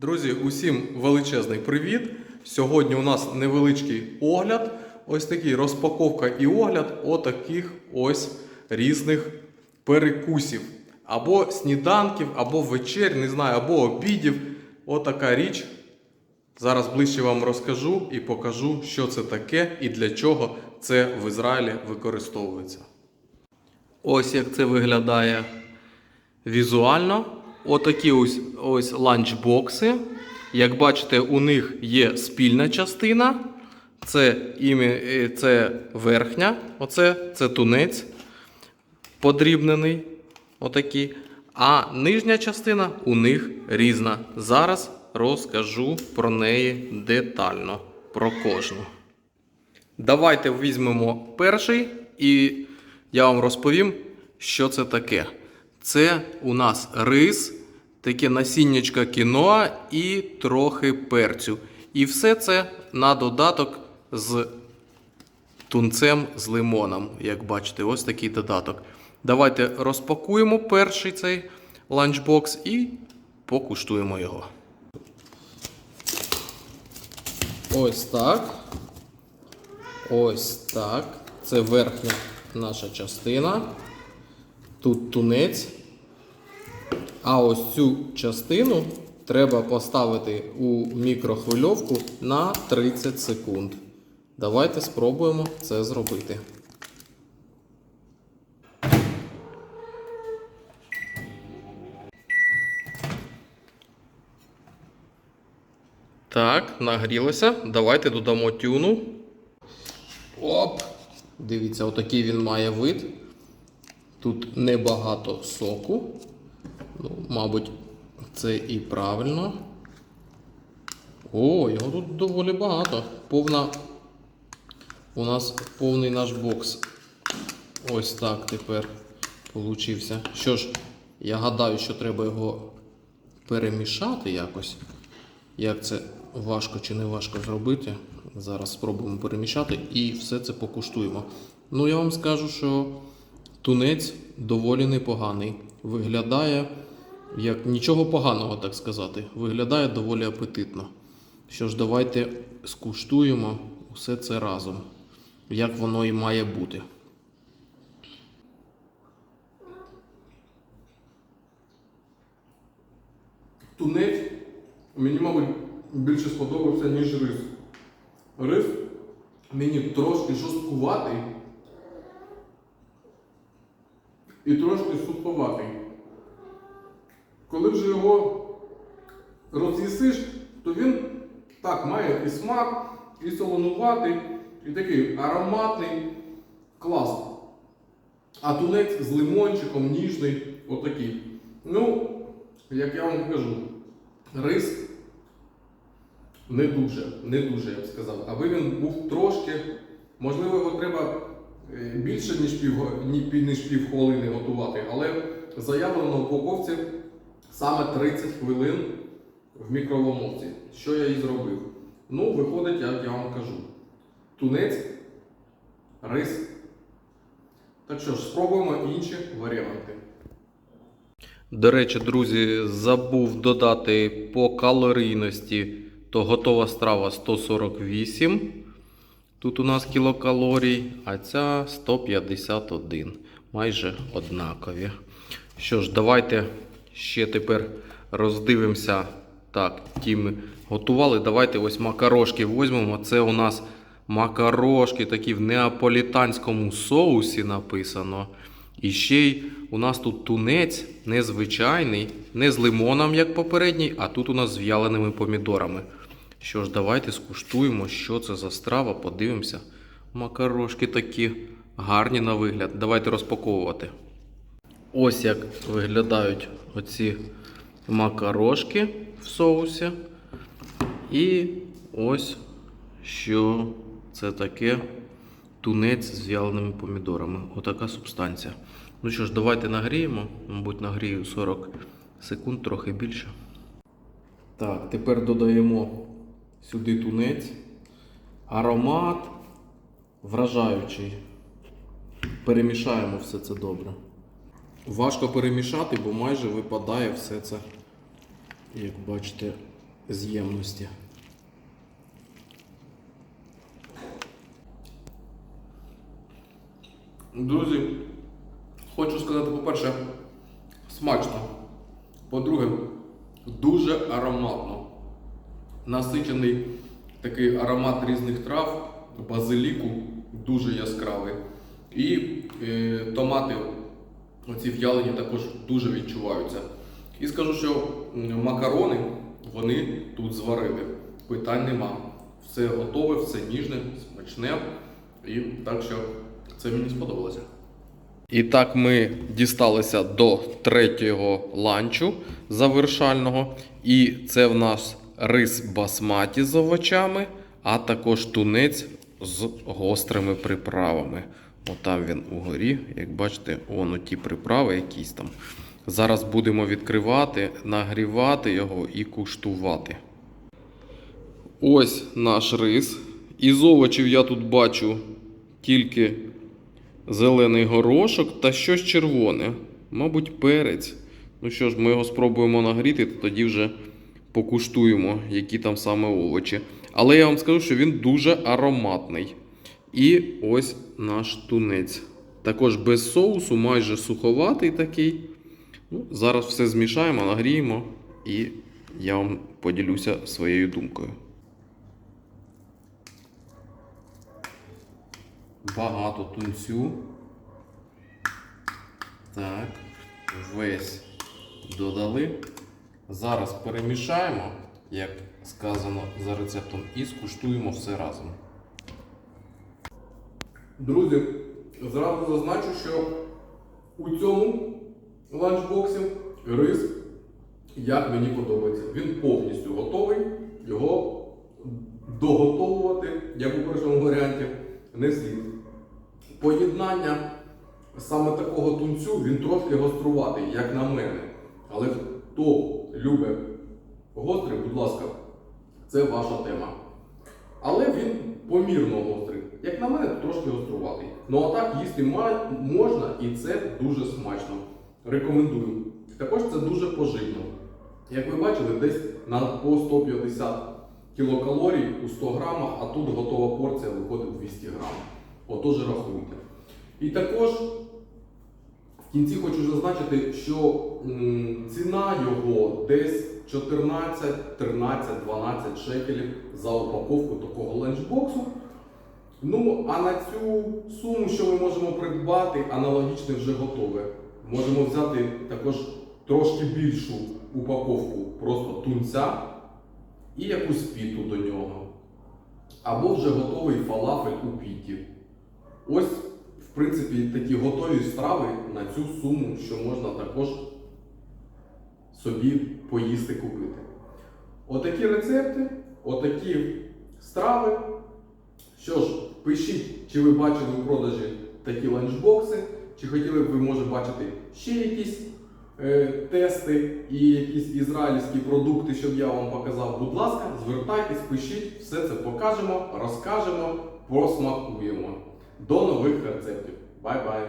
Друзі, усім величезний привіт! Сьогодні у нас невеличкий огляд. Ось такий розпаковка і огляд отаких ось різних перекусів. Або сніданків, або вечер, не знаю, або обідів. Отака річ. Зараз ближче вам розкажу і покажу, що це таке і для чого це в Ізраїлі використовується. Ось як це виглядає візуально. Отакі ось, ось ланчбокси. Як бачите, у них є спільна частина. Це, е, це верхня, оце це тунець подрібнений. Отакий. А нижня частина у них різна. Зараз розкажу про неї детально. Про кожну. Давайте візьмемо перший і я вам розповім, що це таке. Це у нас рис, таке насіннячка кіноа і трохи перцю. І все це на додаток з тунцем з лимоном. Як бачите, ось такий додаток. Давайте розпакуємо перший цей ланчбокс і покуштуємо його. Ось так. Ось так. Це верхня наша частина. Тут тунець. А ось цю частину треба поставити у мікрохвильовку на 30 секунд. Давайте спробуємо це зробити. Так, нагрілося. Давайте додамо тюну. Оп! Дивіться, отакий він має вид. Тут небагато соку. Ну, мабуть, це і правильно. О, його тут доволі багато. Повна. У нас повний наш бокс. Ось так тепер получився. Що ж, я гадаю, що треба його перемішати якось. Як це важко чи не важко зробити. Зараз спробуємо перемішати і все це покуштуємо. Ну, я вам скажу, що тунець доволі непоганий. Виглядає як нічого поганого, так сказати. Виглядає доволі апетитно. Що ж, давайте скуштуємо все це разом, як воно і має бути. Тунець мені, мабуть, більше сподобався, ніж рис. Рис мені трошки жорсткуватий і трошки суховатий. Коли вже його роз'їсиш, то він так має і смак, і солонуватий, і такий ароматний клас. А тунець з лимончиком ніжний, отакий. Ну, як я вам кажу, рис не дуже, не дуже, я б сказав. Аби він був трошки, можливо, його треба більше, ніж пів, ніж пів хвилини готувати, але заявлено на упаковці саме 30 хвилин в мікроволновці. Що я і зробив? Ну, виходить, як я вам кажу. Тунець, рис. Так що ж, спробуємо інші варіанти. До речі, друзі, забув додати по калорійності, то готова страва 148. Тут у нас кілокалорій, а ця 151. Майже однакові. Що ж, давайте ще тепер роздивимося. Так, ті ми готували. Давайте ось макарошки візьмемо. Це у нас макарошки такі в неаполітанському соусі написано. І ще й у нас тут тунець незвичайний, не з лимоном, як попередній, а тут у нас з в'яленими помідорами. Що ж, давайте скуштуємо, що це за страва, подивимося. Макарошки такі гарні на вигляд. Давайте розпаковувати. Ось як виглядають оці макарошки в соусі. І ось що це таке тунець з в'яленими помідорами. Отака субстанція. Ну що ж, давайте нагріємо. Мабуть, нагрію 40 секунд, трохи більше. Так, тепер додаємо сюди тунець. Аромат вражаючий. Перемішаємо все це добре. Важко перемішати, бо майже випадає все це, як бачите, з ємності. Друзі, хочу сказати, по-перше, смачно. По-друге, дуже ароматно. Насичений такий аромат різних трав, базиліку дуже яскравий. І е, томати, оці в'ялені також дуже відчуваються. І скажу, що макарони вони тут зварили. Питань нема. Все готове, все ніжне, смачне. І так що це мені сподобалося. І так ми дісталися до третього ланчу завершального. І це в нас рис басматі з овочами, а також тунець з гострими приправами. Отам він угорі, як бачите, воно ті приправи якісь там. Зараз будемо відкривати, нагрівати його і куштувати. Ось наш рис. Із овочів я тут бачу тільки зелений горошок та щось червоне. Мабуть, перець. Ну що ж, ми його спробуємо нагріти, то тоді вже покуштуємо, які там саме овочі. Але я вам скажу, що він дуже ароматний. І ось наш тунець. Також без соусу, майже суховатий такий. Ну, зараз все змішаємо, нагріємо і я вам поділюся своєю думкою. Багато тунцю. Так, весь додали. Зараз перемішаємо, як сказано за рецептом, і скуштуємо все разом. Друзі, зразу зазначу, що у цьому ланчбоксі рис, як мені подобається, він повністю готовий. Його доготовувати, як у першому варіанті, не слід. Поєднання саме такого тунцю він трошки гоструватий, як на мене. Але хто любить гострий, будь ласка, це ваша тема. Але він помірно гострий. Як на мене, трошки гоструватий. Ну а так їсти можна і це дуже смачно. Рекомендую. Також це дуже поживно. Як ви бачили, десь на по 150 кілокалорій у 100 грамах, а тут готова порція виходить 200 грамів. Отож рахуйте. І також в кінці хочу зазначити, що ціна його десь 14, 13, 12 шекелів за упаковку такого ланчбоксу. Ну, а на цю суму, що ми можемо придбати, аналогічне вже готове. Можемо взяти також трошки більшу упаковку просто тунця і якусь піту до нього. Або вже готовий фалафель у піті. Ось, принципі, такі готові страви на цю суму, що можна також собі поїсти купити. Отакі рецепти, отакі страви. Що ж, пишіть, чи ви бачили у продажі такі ланчбокси, чи хотіли б ви, може, бачити ще якісь е, тести і якісь ізраїльські продукти, щоб я вам показав. Будь ласка, звертайтесь, пишіть, все це покажемо, розкажемо, просмакуємо. До нових рецептів. Бай-бай!